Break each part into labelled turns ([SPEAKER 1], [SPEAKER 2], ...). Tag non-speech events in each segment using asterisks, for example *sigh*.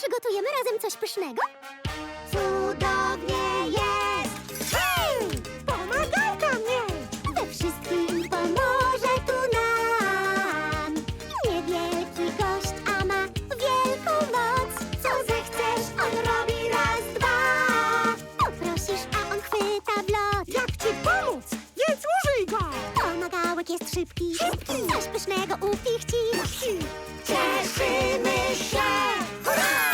[SPEAKER 1] przygotujemy razem coś pysznego? Cudownie jest! Hej!
[SPEAKER 2] Pomagałka mnie!
[SPEAKER 1] We wszystkim pomoże tu nam. Niewielki gość, a ma wielką moc. Co zechcesz, on robi raz, dwa. Poprosisz, a on chwyta w lot.
[SPEAKER 2] Jak ci pomóc? Więc użyj go!
[SPEAKER 1] Pomagałek jest szybki.
[SPEAKER 2] Szybki.
[SPEAKER 1] Coś pysznego upichci.
[SPEAKER 2] Cieszymy się! Hurra!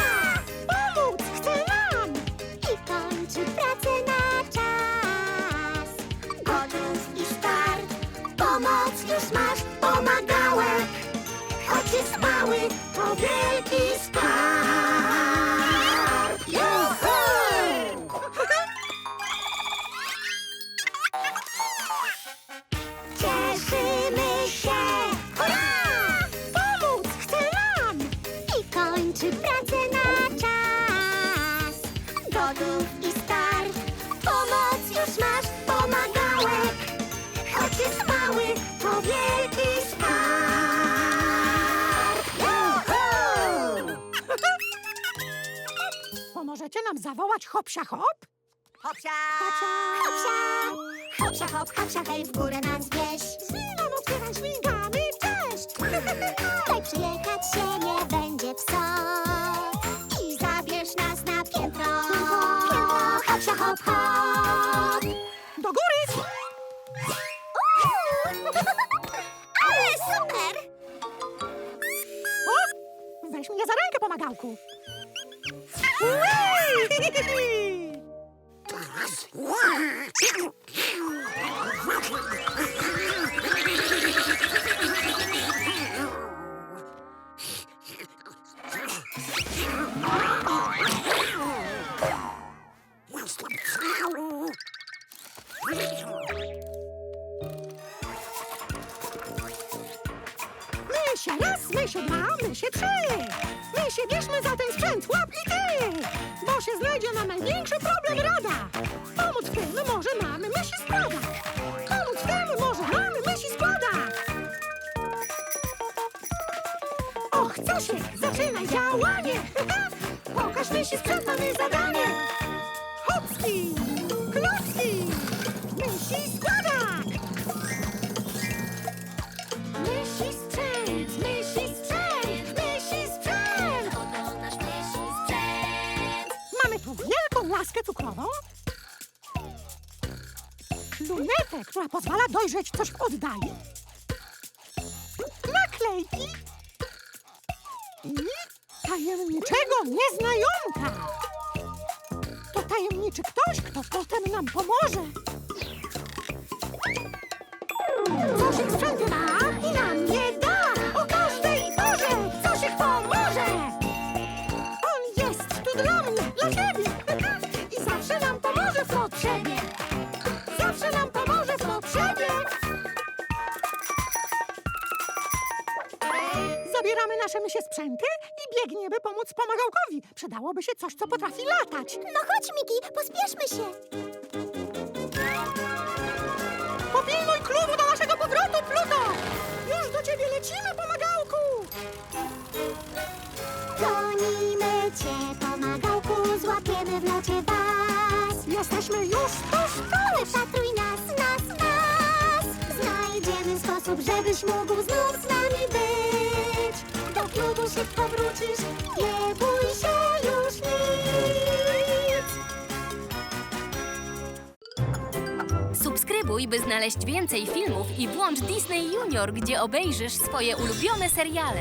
[SPEAKER 1] Mały, to wielki skarb. Juhu! Cieszymy się! Hurra!
[SPEAKER 2] Pomóc chce nam!
[SPEAKER 1] I kończy pracę na czas. Gotów
[SPEAKER 2] nam zawołać hopsia hop?
[SPEAKER 1] Hopsia! Hopsia! Hopsia, hop, hopsia, hej, w górę nas wieś.
[SPEAKER 2] Śmilam, otwieram, śmigamy, cześć! *laughs*
[SPEAKER 1] Daj przyjechać się nie będzie psot. I zabierz nas na piętro. Piętro, hopsia, hop, hop.
[SPEAKER 2] Do góry! *laughs*
[SPEAKER 1] Ale super!
[SPEAKER 2] O! Weź mnie za rękę, pomagałku! My się raz, my się dwa, my się trzy! My się bierzmy za ten sprzęt, łap i ty! Bo się znajdzie nam największy problem rada! Pomóc w tym może mamy myśli składak! Pomóc w tym może mamy myśli składak! Och, co się, zaczyna działanie! *laughs* Pokaż myśli sprzęt, mamy zadanie! Laskę cukrową, lunetę, która pozwala dojrzeć coś w oddali, naklejki i tajemniczego nieznajomka. To tajemniczy ktoś, kto potem nam pomoże. Zabieramy nasze mysie sprzęty i biegniemy pomóc pomagałkowi. Przydałoby się coś, co potrafi latać.
[SPEAKER 1] No chodź, Miki, pospieszmy się.
[SPEAKER 2] Popilnuj klubu do naszego powrotu, Pluto! Już do ciebie lecimy, pomagałku!
[SPEAKER 1] Gonimy cię, pomagałku, złapiemy w locie was.
[SPEAKER 2] Jesteśmy już tuż, tuż!
[SPEAKER 1] Wypatruj nas, nas, nas. Znajdziemy sposób, żebyś mógł znów z nami być. Do klubu szybko wrócisz, nie bój się już nic.
[SPEAKER 3] Subskrybuj, by znaleźć więcej filmów i włącz Disney Junior, gdzie obejrzysz swoje ulubione seriale.